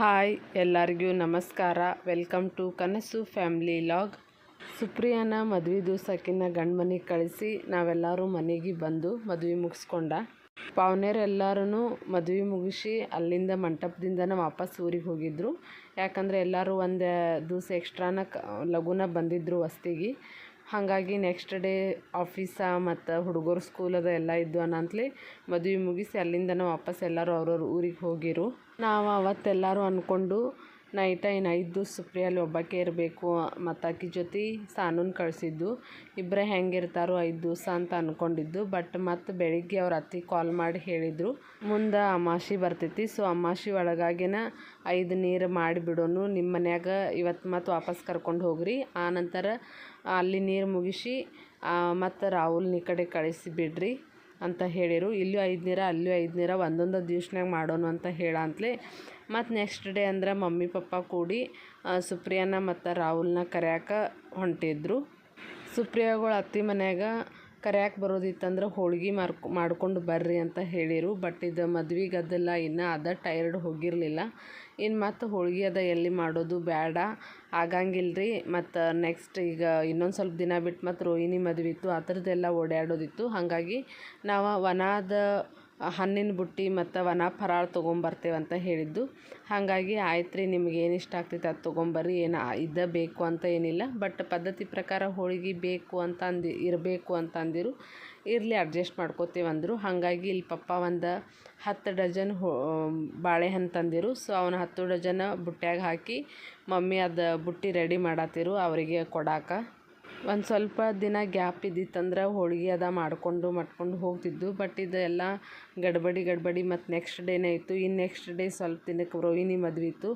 Hi ಎಲ್ಲರಿಗೂ ನಮಸ್ಕಾರ. Welcome to Kanasu family log ಸುಪ್ರಿಯಾನ ಮದುವೆ ದಿವಸಕ್ಕಿನ್ನ ಗಂಡ ಮನೆಗೆ ಕಳಿಸಿ ನಾವೆಲ್ಲರೂ ಮನೆಗೆ ಬಂದು ಮದುವೆ ಮುಗಿಸ್ಕೊಂಡ. ಪಾವನೇರೆಲ್ಲರೂ ಮದುವೆ ಮುಗಿಸಿ ಅಲ್ಲಿಂದ ಮಂಟಪದಿಂದನೇ ವಾಪಸ್ ಊರಿಗೆ ಹೋಗಿದ್ದರು ಯಾಕಂದರೆ ಎಲ್ಲರೂ ಒಂದು ದಿವಸ ಎಕ್ಸ್ಟ್ರಾನ ಲಘುನ ಬಂದಿದ್ದರು ವಸ್ತಿಗೆ. ಹಾಗಾಗಿ ನೆಕ್ಸ್ಟ್ ಡೇ ಆಫೀಸ ಮತ್ತು ಹುಡುಗರು ಸ್ಕೂಲ್ ಅದ ಎಲ್ಲ ಇದ್ದು ಅನ್ನಂತಲಿ ಮದುವೆ ಮುಗಿಸಿ ಅಲ್ಲಿಂದನೇ ವಾಪಸ್ ಎಲ್ಲರೂ ಅವ್ರವ್ರ ಊರಿಗೆ ಹೋಗಿರು. ನಾವು ಅವತ್ತೆಲ್ಲರೂ ಅಂದ್ಕೊಂಡು ನೈಟ ಏನು ಐದು ದಿವ್ಸ ಸುಪ್ರಿಯಲ್ಲಿ ಒಬ್ಬಾಕೆ ಇರಬೇಕು, ಮತ್ತು ಆಕಿ ಜೊತೆ ಸಾನುನ ಕಳಿಸಿದ್ದು. ಇಬ್ಬರೇ ಹೆಂಗಿರ್ತಾರೋ ಐದು ದಿವಸ ಅಂತ ಅಂದ್ಕೊಂಡಿದ್ದು ಬಟ್ ಮತ್ತು ಬೆಳಿಗ್ಗೆ ಅವ್ರ ಅತ್ತೆ ಕಾಲ್ ಮಾಡಿ ಹೇಳಿದರು. ಮುಂದೆ ಅಮಾಶಿ ಬರ್ತೈತಿ ಸೊ ಅಮಾಶಿ ಒಳಗಾಗಿನ ಐದು ನೀರು ಮಾಡಿಬಿಡೋನು ನಿಮ್ಮ ಮನ್ಯಾಗ ಇವತ್ತು ಮತ್ತು ವಾಪಸ್ ಕರ್ಕೊಂಡು ಹೋಗ್ರಿ. ಆ ನಂತರ ಅಲ್ಲಿ ನೀರು ಮುಗಿಸಿ ಮತ್ತು ರಾಹುಲ್ನ ಈ ಕಡೆ ಕಳಿಸಿ ಬಿಡ್ರಿ ಅಂತ ಹೇಳಿರು. ಇಲ್ಲೂ ಐದು ನೀರ, ಅಲ್ಲೂ ಐದು ನೀರ, ಒಂದೊಂದು ದಿವ್ಸನಾಗ ಮಾಡೋನು ಅಂತ ಹೇಳಂತ್ಲೆ ಮತ್ತು ನೆಕ್ಸ್ಟ್ ಡೇ ಅಂದ್ರೆ ಮಮ್ಮಿ, ಪಪ್ಪ ಕೂಡಿ ಸುಪ್ರಿಯಾನ ಮತ್ತು ರಾಹುಲ್ನ ಕರ್ಯಾಕ ಹೊಂಟಿದ್ರು. ಸುಪ್ರಿಯಾಗಳು ಅತ್ತೆ ಮನ್ಯಾಗ ಕರ್ಯಾಕೆ ಬರೋದಿತ್ತಂದ್ರೆ ಹೋಳ್ಗೆ ಮಾರ್ಕೊ, ಮಾಡ್ಕೊಂಡು ಬರ್ರಿ ಅಂತ ಹೇಳಿರು. ಬಟ್ ಇದು ಮದ್ವೆ ಅದೆಲ್ಲ ಇನ್ನೂ ಅದ ಟೈರ್ಡ್ ಹೋಗಿರಲಿಲ್ಲ. ಇನ್ನು ಮತ್ತು ಹೋಳ್ಗೆ ಅದ ಎಲ್ಲಿ ಮಾಡೋದು ಬೇಡ ಆಗಂಗಿಲ್ಲ ರೀ ಮತ್ತು ನೆಕ್ಸ್ಟ್ ಈಗ ಇನ್ನೊಂದು ಸ್ವಲ್ಪ ದಿನ ಬಿಟ್ಟು ಮತ್ತು ರೋಹಿಣಿ ಮದುವೆ ಇತ್ತು ಆ ಥರದ್ದೆಲ್ಲ ಓಡಾಡೋದಿತ್ತು ಹಾಗಾಗಿ ನಾವು ವನದ ಹಣ್ಣಿನ ಬುಟ್ಟಿ ಮತ್ತು ವನ ಫರಾಳ ತೊಗೊಂಬರ್ತೇವೆ ಅಂತ ಹೇಳಿದ್ದು. ಹಾಗಾಗಿ ಆಯ್ತು ರೀ ನಿಮ್ಗೆ ಏನು ಇಷ್ಟ ಆಗ್ತೈತೆ ಅದು ತೊಗೊಂಬರ್ರಿ. ಏನು ಇದೇ ಬೇಕು ಅಂತ ಏನಿಲ್ಲ. ಬಟ್ ಪದ್ಧತಿ ಪ್ರಕಾರ ಹೋಳಿಗೆ ಬೇಕು ಅಂತ ಅಂದು, ಇರಬೇಕು ಅಂತ ಅಂದಿರು. ಇರಲಿ ಅಡ್ಜಸ್ಟ್ ಮಾಡ್ಕೋತೀವಿ ಅಂದರು. ಹಾಗಾಗಿ ಇಲ್ಲಿ ಪಪ್ಪ ಒಂದು ಹತ್ತು ಡಜನ್ ಹೋ ಬಾಳೆಹಣ್ಣು ತಂದಿರು. ಸೊ ಅವನ ಹತ್ತು ಡಜನ್ ಬುಟ್ಟ್ಯಾಗ ಹಾಕಿ ಮಮ್ಮಿ ಅದು ಬುಟ್ಟಿ ರೆಡಿ ಮಾಡತ್ತಿರು ಅವರಿಗೆ ಕೊಡಾಕ. ಒಂದು ಸ್ವಲ್ಪ ದಿನ ಗ್ಯಾಪ್ ಇದ್ದಿತ್ತಂದ್ರೆ ಹೋಳ್ಗೆ ಅದ ಮಾಡಿಕೊಂಡು ಮಟ್ಕೊಂಡು ಹೋಗ್ತಿದ್ದು. ಬಟ್ ಇದೆಲ್ಲ ಗಡ್ಬಡಿ ಗಡ್ಬಡಿ ಮತ್ತು ನೆಕ್ಸ್ಟ್ ಡೇನೇ ಇತ್ತು. ಇನ್ನು ನೆಕ್ಸ್ಟ್ ಡೇ ಸ್ವಲ್ಪ ದಿನಕ್ಕೆ ರೋಹಿಣಿ ಮದುವೆ ಇತ್ತು.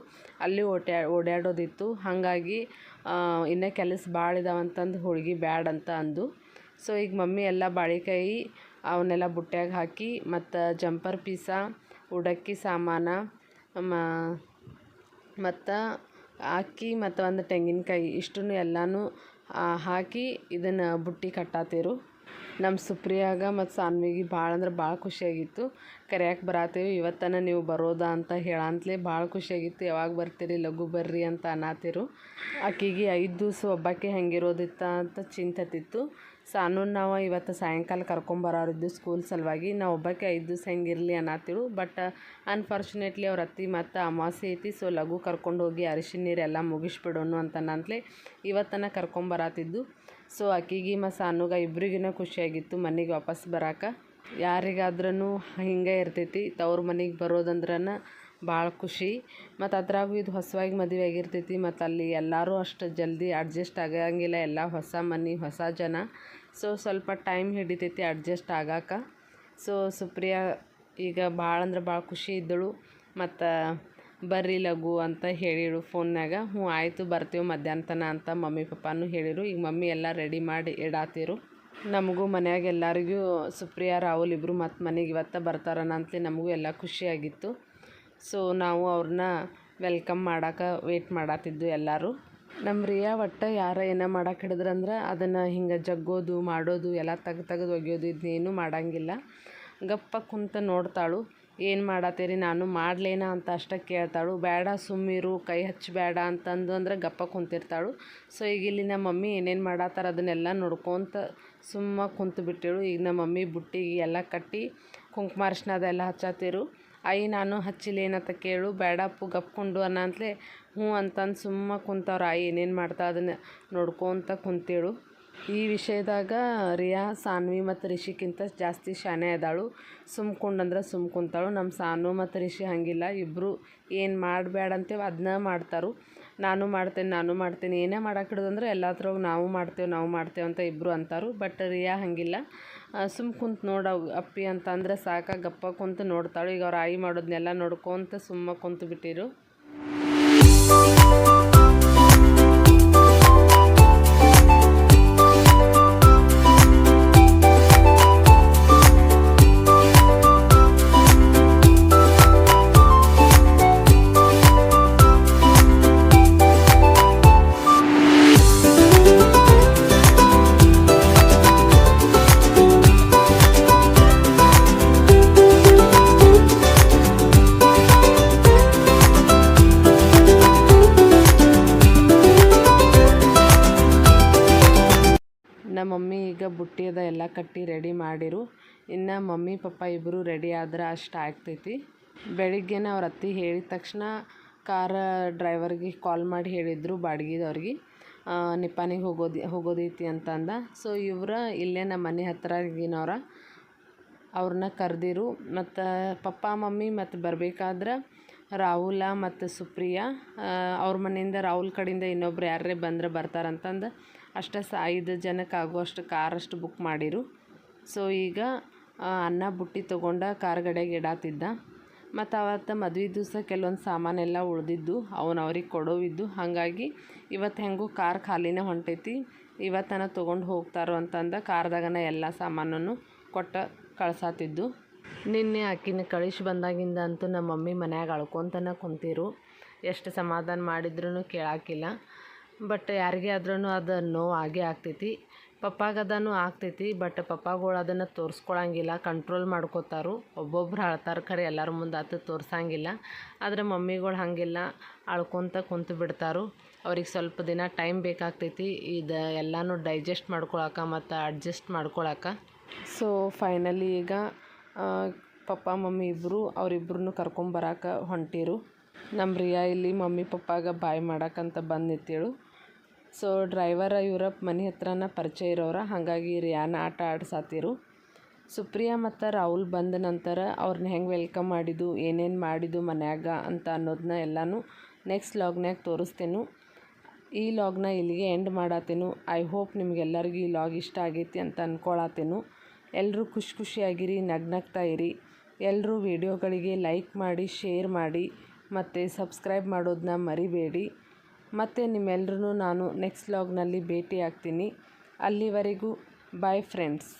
ಅಲ್ಲಿ ಓಟ್ಯಾ ಓಡಾಡೋದಿತ್ತು ಹಾಗಾಗಿ ಇನ್ನೂ ಕೆಲಸ ಭಾಳ ಇದಾವಂತಂದು ಹೋಳ್ಗೆ ಬ್ಯಾಡ ಅಂತ ಅಂದು. ಸೊ ಈಗ ಮಮ್ಮಿ ಎಲ್ಲ ಬಾಳೆಕಾಯಿ ಅವನ್ನೆಲ್ಲ ಬುಟ್ಟ್ಯಾಗ ಹಾಕಿ ಮತ್ತು ಜಂಪರ್ ಪೀಸ, ಉಡಕ್ಕಿ ಸಾಮಾನ ಮತ್ತು ಅಕ್ಕಿ ಮತ್ತು ಒಂದು ತೆಂಗಿನಕಾಯಿ ಇಷ್ಟನ್ನು ಎಲ್ಲನೂ ಹಾಕಿ ಇದನ್ನು ಬುಟ್ಟಿ ಕಟ್ಟಾತಿರು. ನಮ್ಮ ಸುಪ್ರಿಯಾಗ ಮತ್ತು ಸಾನ್ವಿಗೆ ಭಾಳ ಅಂದ್ರೆ ಭಾಳ ಖುಷಿಯಾಗಿತ್ತು. ಕರೆಯಕ್ಕೆ ಬರಾತೇವೆ, ಇವತ್ತನ ನೀವು ಬರೋದಾ ಅಂತ ಹೇಳಂತಲೇ ಭಾಳ ಖುಷಿಯಾಗಿತ್ತು. ಯಾವಾಗ ಬರ್ತೀರಿ, ಲಘು ಬರ್ರಿ ಅಂತ ಅನ್ನತ್ತಿರು ಆಕಿಗೆ ಐದು ದಿವಸ ಒಬ್ಬಾಕೆ ಹೆಂಗಿರೋದಿತ್ತ ಅಂತ ಚಿಂತತಿತ್ತು ಸಾನೂನ್ ನಾವು ಇವತ್ತು ಸಾಯಂಕಾಲ ಕರ್ಕೊಂಬರೋರಿದ್ದು ಸ್ಕೂಲ್ ಸಲುವಾಗಿ. ನಾವು ಒಬ್ಬಕ್ಕೆ ಐದು ದಿವಸ ಹೆಂಗಿರಲಿ ಅನ್ನತ್ತಿಳು ಬಟ್ ಅನ್ಫಾರ್ಚುನೇಟ್ಲಿ ಅವ್ರ ಅತ್ತಿ ಮತ್ತು ಅಮಾವಾಸ್ಯ ಐತಿ. ಸೊ ಲಘು ಕರ್ಕೊಂಡು ಹೋಗಿ ಅರಿಶಿನ ನೀರೆಲ್ಲ ಮುಗಿಸ್ಬಿಡೋನು ಅಂತನಂತಲೇ ಇವತ್ತನ ಕರ್ಕೊಂಬರತ್ತಿದ್ದು ಸೊ ಆಕಿಗೆ ಮತ್ತು ಸಾನುಗ ಇಬ್ರಿಗೂ ಖುಷಿಯಾಗಿತ್ತು ಮನೆಗೆ ವಾಪಸ್ ಬರಾಕ. ಯಾರಿಗಾದ್ರೂ ಹಿಂಗೆ ಇರ್ತೈತಿ. ತವ್ರ ಮನೆಗೆ ಬರೋದಂದ್ರನ ಭಾಳ ಖುಷಿ. ಮತ್ತು ಅದ್ರಾಗೂ ಇದು ಹೊಸವಾಗಿ ಮದುವೆ ಆಗಿರ್ತೈತಿ. ಮತ್ತು ಅಲ್ಲಿ ಎಲ್ಲರೂ ಅಷ್ಟು ಜಲ್ದಿ ಅಡ್ಜಸ್ಟ್ ಆಗಂಗಿಲ್ಲ. ಎಲ್ಲ ಹೊಸ ಮನೆ, ಹೊಸ ಜನ. ಸೊ ಸ್ವಲ್ಪ ಟೈಮ್ ಹಿಡಿತೈತಿ ಅಡ್ಜಸ್ಟ್ ಆಗಾಕ. ಸೊ ಸುಪ್ರಿಯಾ ಈಗ ಭಾಳ ಅಂದ್ರೆ ಭಾಳ ಖುಷಿ ಇದ್ದಳು. ಮತ್ತು ಬರ್ರಿ ಲಘು ಅಂತ ಹೇಳಿಳು ಫೋನ್ನಾಗ ಹ್ಞೂ, ಆಯಿತು, ಬರ್ತೀವಿ ಮಧ್ಯಾಹ್ನ ತನ ಅಂತ ಮಮ್ಮಿ ಪಪ್ಪಾನು ಹೇಳಿರು. ಈಗ ಮಮ್ಮಿ ಎಲ್ಲ ರೆಡಿ ಮಾಡಿ ಇಡಾತಿರು. ನಮಗೂ ಮನೆಯಾಗೆಲ್ಲರಿಗೂ ಸುಪ್ರಿಯಾ, ರಾಹುಲ್ ಇಬ್ಬರು ಮತ್ತು ಮನೆಗೆ ಇವತ್ತ ಬರ್ತಾರನ ಅಂತಲೇ ನಮಗೂ ಎಲ್ಲ ಖುಷಿಯಾಗಿತ್ತು ಸೊ ನಾವು ಅವ್ರನ್ನ ವೆಲ್ಕಮ್ ಮಾಡಕ್ಕೆ ವೇಟ್ ಮಾಡತ್ತಿದ್ದು ಎಲ್ಲರೂ. ನಮ್ಮ ರಿಯಾ ಒಟ್ಟು ಯಾರ ಏನೋ ಮಾಡಕ್ಕೆ ಹಿಡಿದ್ರಂದ್ರೆ ಅದನ್ನು ಹಿಂಗೆ ಜಗ್ಗೋದು, ಮಾಡೋದು, ಎಲ್ಲ ತೆಗ್ದು ತೆಗ್ದು ಒಗೆಯೋದು ಇದನ್ನೇನು ಮಾಡಂಗಿಲ್ಲ. ಗಪ್ಪ ಕುಂತ ನೋಡ್ತಾಳು, ಏನು ಮಾಡತ್ತೀರಿ ನಾನು ಮಾಡಲೇನ ಅಂತ ಅಷ್ಟೇ ಕೇಳ್ತಾಳು. ಬೇಡ ಸುಮ್ಮಿರು, ಕೈ ಹಚ್ಚಬೇಡ ಅಂತಂದು ಅಂದ್ರೆ ಗಪ್ಪ ಕುಂತಿರ್ತಾಳು. ಸೊ ಈಗ ಇಲ್ಲಿ ನಮ್ಮ ಮಮ್ಮಿ ಏನೇನು ಮಾಡತ್ತಾರ ಅದನ್ನೆಲ್ಲ ನೋಡ್ಕೊತ ಸುಮ್ಮ ಕುಂತು ಬಿಟ್ಟೇಳು ಈಗ ನಮ್ಮ ಮಮ್ಮಿ ಬುಟ್ಟಿಗೆ ಎಲ್ಲ ಕಟ್ಟಿ ಕುಂಕುಮ ಅರ್ಶಿನ ಅದೆಲ್ಲ ಹಚ್ಚತ್ತಿರು ಐ ನಾನು ಹಚ್ಚಿಲೇನಂತ ಕೇಳು ಬೇಡಪ್ಪು ಗಪ್ಕೊಂಡು ಅನ್ನಂತಲೇ ಹ್ಞೂ ಅಂತಂದು ಸುಮ್ಮ ಕುಂತವ್ರು ಆಯಿ ಏನೇನು ಮಾಡ್ತಾ ಅದನ್ನು ನೋಡ್ಕೊತ ಕುಂತೇಳು. ಈ ವಿಷಯದಾಗ ರಿಯಾ, ಸಾನ್ವಿ ಮತ್ತು ರಿಷಿಕ್ಕಿಂತ ಜಾಸ್ತಿ ಶಾನೆ ಅದಾಳು. ಸುಮ್ಕೊಂಡಂದ್ರೆ ಸುಮ್ ಕುಂತಾಳು. ನಮ್ಮ ಸಾನು ಮತ್ತು ರಿಷಿ ಹಂಗಿಲ್ಲ. ಇಬ್ಬರು ಏನು ಮಾಡಬೇಡ ಅಂತೇವೆ ಅದನ್ನ ಮಾಡ್ತಾರು. ನಾನು ಮಾಡ್ತೇನೆ ನಾನು ಮಾಡ್ತೇನೆ, ಏನೇ ಮಾಡಕ್ಕೆ ಹಿಡಿದಂದ್ರೆ ಎಲ್ಲದ್ರಾಗ ನಾವು ಮಾಡ್ತೇವೆ ನಾವು ಮಾಡ್ತೇವೆ ಅಂತ ಇಬ್ಬರು ಅಂತಾರು. ಬಟ್ ರಿಯಾ ಹಾಗಿಲ್ಲ. ಸುಮ್ ಕುಂತು ನೋಡ ಅಪ್ಪಿ ಅಂತ ಅಂದ್ರೆ ಸಾಕ ಗಪ್ಪ ಕುಂತು ನೋಡ್ತಾಳು. ಈಗ ಅವ್ರ ಆಯಿ ಮಾಡೋದನ್ನೆಲ್ಲ ನೋಡ್ಕೊತ ಸುಮ್ಮ ಕುಂತು ಬಿಟ್ಟಿರು ಕಟ್ಟಿ ರೆಡಿ ಮಾಡಿರು. ಇನ್ನು ಮಮ್ಮಿ, ಪಪ್ಪ ಇಬ್ಬರು ರೆಡಿ ಆದ್ರೆ ಅಷ್ಟು ಆಗ್ತೈತಿ. ಬೆಳಿಗ್ಗೆನೇ ಅವ್ರ ಅತ್ತಿ ಹೇಳಿದ ತಕ್ಷಣ ಕಾರ ಡ್ರೈವರ್ಗೆ ಕಾಲ್ ಮಾಡಿ ಹೇಳಿದರು ಬಾಡ್ಗಿದವ್ರಿಗೆ. ನಿಪ್ಪಾನಿಗೆ ಹೋಗೋದಿ, ಹೋಗೋದೈತಿ ಅಂತಂದ. ಸೊ ಇವ್ರ ಇಲ್ಲೇ ನಮ್ಮ ಮನೆ ಹತ್ರಗಿನವ್ರ. ಅವ್ರನ್ನ ಕರೆದಿರು. ಮತ್ತು ಪಪ್ಪ, ಮಮ್ಮಿ ಮತ್ತು ಬರಬೇಕಾದ್ರೆ ರಾಹುಲ ಮತ್ತು ಸುಪ್ರಿಯಾ ಅವ್ರ ಮನೆಯಿಂದ ರಾಹುಲ್ ಕಡೆಯಿಂದ ಇನ್ನೊಬ್ರು ಯಾರೇ ಬಂದ್ರೆ ಬರ್ತಾರಂತಂದು. ಅಷ್ಟೇ ಸ ಐದು ಜನಕ್ಕೆ ಆಗುವಷ್ಟು ಕಾರಷ್ಟು ಬುಕ್ ಮಾಡಿರು. ಸೊ ಈಗ ಅನ್ನ ಬುಟ್ಟಿ ತೊಗೊಂಡ ಕಾರ್ಗಡೆಗೆ ಇಡಾತಿದ್ದ. ಮತ್ತು ಅವತ್ತು ಮದ್ವೆ ದಿವಸ ಕೆಲವೊಂದು ಸಾಮಾನೆಲ್ಲ ಉಳಿದಿದ್ದು, ಅವನು ಅವ್ರಿಗೆ ಕೊಡೋವಿದ್ದು. ಹಾಗಾಗಿ, ಇವತ್ತು ಹೆಂಗೂ ಕಾರ್ ಖಾಲಿನೇ ಹೊಂಟೈತಿ. ಇವತ್ತನ ತೊಗೊಂಡು ಹೋಗ್ತಾರೋ ಅಂತಂದ ಕಾರ್ದಾಗನ ಎಲ್ಲ ಸಾಮಾನನ್ನು ಕೊಟ್ಟು ಕಳ್ಸಾತಿದ್ದು. ನಿನ್ನೆ ಆಕಿನ ಕಳಿಸಿ ಬಂದಾಗಿಂದ ಅಂತೂ ನಮ್ಮ ಮಮ್ಮಿ ಮನ್ಯಾಗ ಅಳ್ಕೊತನ ಕುಂತಿರು. ಎಷ್ಟು ಸಮಾಧಾನ ಮಾಡಿದ್ರೂ ಕೇಳಾಕಿಲ್ಲ. ಬಟ್ ಯಾರಿಗೆ ಆದ್ರೂ ಅದು ನೋವು ಆಗೇ ಆಗ್ತೈತಿ ಪಪ್ಪಾಗದನು ಆಗ್ತೈತಿ ಬಟ್ ಪಪ್ಪಾಗಳು ಅದನ್ನು ತೋರಿಸ್ಕೊಳಂಗಿಲ್ಲ ಕಂಟ್ರೋಲ್ ಮಾಡ್ಕೋತಾರು. ಒಬ್ಬೊಬ್ರು ಅಳ್ತಾರೆ ಖರೆ, ಎಲ್ಲರ ಮುಂದೆ ಆತು ತೋರ್ಸಂಗಿಲ್ಲ. ಆದರೆ ಮಮ್ಮಿಗಳು ಹಾಗಿಲ್ಲ ಅಳ್ಕೊತ ಕುಂತು ಬಿಡ್ತಾರು. ಅವ್ರಿಗೆ ಸ್ವಲ್ಪ ದಿನ ಟೈಮ್ ಬೇಕಾಗ್ತೈತಿ, ಇದು ಎಲ್ಲನೂ ಡೈಜೆಸ್ಟ್ ಮಾಡ್ಕೊಳಕ್ಕೆ ಮತ್ತು ಅಡ್ಜಸ್ಟ್ ಮಾಡ್ಕೊಳಕ್ಕೆ ಸೊ ಫೈನಲಿ ಈಗ ಪಪ್ಪಾ ಪಪ್ಪ, ಮಮ್ಮಿ ಇಬ್ಬರು ಅವರಿಬ್ಬರನ್ನು ಕರ್ಕೊಂಬರಕ್ಕೆ ಹೊಂಟಿರು. ನಮ್ಮ ರಿಯಾ ಇಲ್ಲಿ ಮಮ್ಮಿ ಪಪ್ಪಾಗ ಬಾಯ್ ಮಾಡಕ್ಕಂತ ಬಂದು ಸೊ ಡ್ರೈವರ ಇವರ ಮನೆ ಹತ್ರನ ಪರಿಚಯ ಇರೋರ ಹಾಗಾಗಿ ರಿಯಾನ ಆಟ ಆಡ್ಸಾತಿರು. ಸುಪ್ರಿಯಾ ಮತ್ತು ರಾಹುಲ್ ಬಂದ ನಂತರ ಅವ್ರನ್ನ ಹೆಂಗೆ ವೆಲ್ಕಮ್ ಮಾಡಿದ್ದು, ಏನೇನು ಮಾಡಿದ್ದು ಮನ್ಯಾಗ ಅಂತ ಅನ್ನೋದನ್ನ ಎಲ್ಲನೂ ನೆಕ್ಸ್ಟ್ ಲಾಗ್ನ್ಯಾಗ ತೋರಿಸ್ತೇನು. ಈ ಲಾಗ್ನ ಇಲ್ಲಿಗೆ ಎಂಡ್ ಮಾಡತ್ತೇನು ಐ ಹೋಪ್ ನಿಮಗೆಲ್ಲರಿಗೂ ಈ ಲಾಗ್ ಇಷ್ಟ ಆಗೈತಿ ಅಂತ ಅಂದ್ಕೊಳತ್ತೇನು ಎಲ್ಲರೂ ಖುಷಿ ಖುಷಿಯಾಗಿರಿ, ನಗ್ನಗ್ತಾ ಇರಿ. ಎಲ್ಲರೂ ವಿಡಿಯೋಗಳಿಗೆ ಲೈಕ್ ಮಾಡಿ ಶೇರ್ ಮಾಡಿ. ಮತ್ತು ಸಬ್ಸ್ಕ್ರೈಬ್ ಮಾಡೋದನ್ನ ಮರಿಬೇಡಿ. ಮತ್ತು ನಿಮ್ಮೆಲ್ಲರೂ ನಾನು ನೆಕ್ಸ್ಟ್ ಲಾಗ್ನಲ್ಲಿ ಭೇಟಿ ಆಗ್ತೀನಿ ಅಲ್ಲಿವರೆಗೂ ಬಾಯ್ ಫ್ರೆಂಡ್ಸ್